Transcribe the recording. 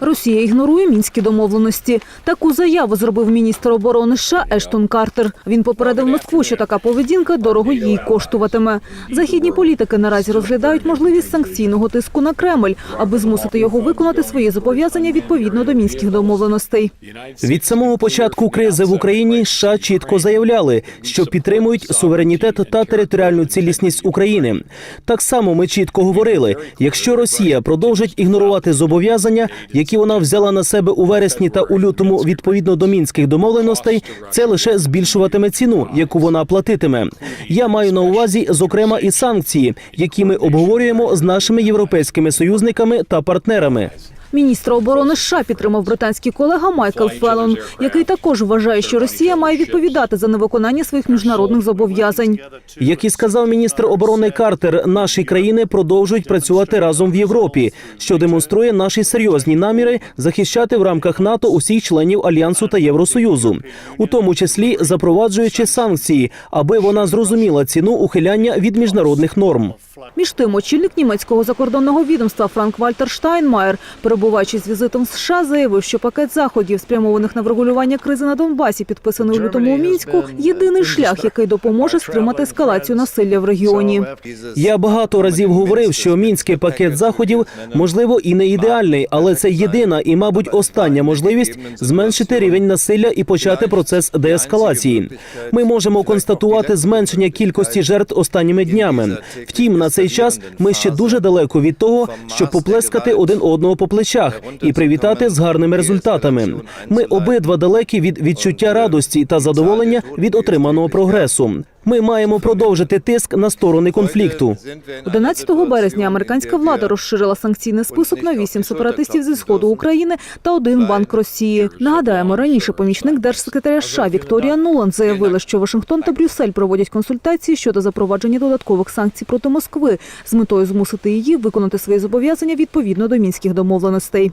Росія ігнорує мінські домовленості. Таку заяву зробив міністр оборони США Ештон Картер. Він попередив Москву, що така поведінка дорого їй коштуватиме. Західні політики наразі розглядають можливість санкційного тиску на Кремль, аби змусити його виконати свої зобов'язання відповідно до мінських домовленостей. Від самого початку кризи в Україні США чітко заявляли, що підтримують суверенітет та територіальну цілісність України. Так само ми чітко говорили: якщо Росія продовжить ігнорувати зобов'язання, які вона взяла на себе у вересні та у лютому відповідно до мінських домовленостей, це лише збільшуватиме ціну, яку вона платитиме. Я маю на увазі, зокрема, і санкції, які ми обговорюємо з нашими європейськими союзниками та партнерами. Міністра оборони США підтримав британський колега Майкл Феллон, який також вважає, що Росія має відповідати за невиконання своїх міжнародних зобов'язань. Як і сказав міністр оборони Картер, наші країни продовжують працювати разом в Європі, що демонструє наші серйозні наміри захищати в рамках НАТО усіх членів альянсу та Євросоюзу, у тому числі запроваджуючи санкції, аби вона зрозуміла ціну ухиляння від міжнародних норм. Між тим, очільник німецького закордонного відомства Франк Вальтер Штайнмаєр, перебуваючи з візитом в США, заявив, що пакет заходів, спрямованих на врегулювання кризи на Донбасі, підписаний у лютому у мінську, єдиний шлях, який допоможе стримати ескалацію насилля в регіоні. Я багато разів говорив, що мінський пакет заходів можливо і не ідеальний, але це єдина і, мабуть, остання можливість зменшити рівень насилля і почати процес деескалації. Ми можемо констатувати зменшення кількості жертв останніми днями. Втім, на цей час ми ще дуже далеко від того, щоб поплескати один одного по плечах і привітати з гарними результатами. Ми обидва далекі від відчуття радості та задоволення від отриманого прогресу. Ми маємо продовжити тиск на сторони конфлікту. 11 березня американська влада розширила санкційний список на вісім сепаратистів зі сходу України та один банк Росії. Нагадаємо, раніше помічник держсекретаря США Вікторія Нуланд заявила, що Вашингтон та Брюссель проводять консультації щодо запровадження додаткових санкцій проти Москви з метою змусити її виконати свої зобов'язання відповідно до мінських домовленостей.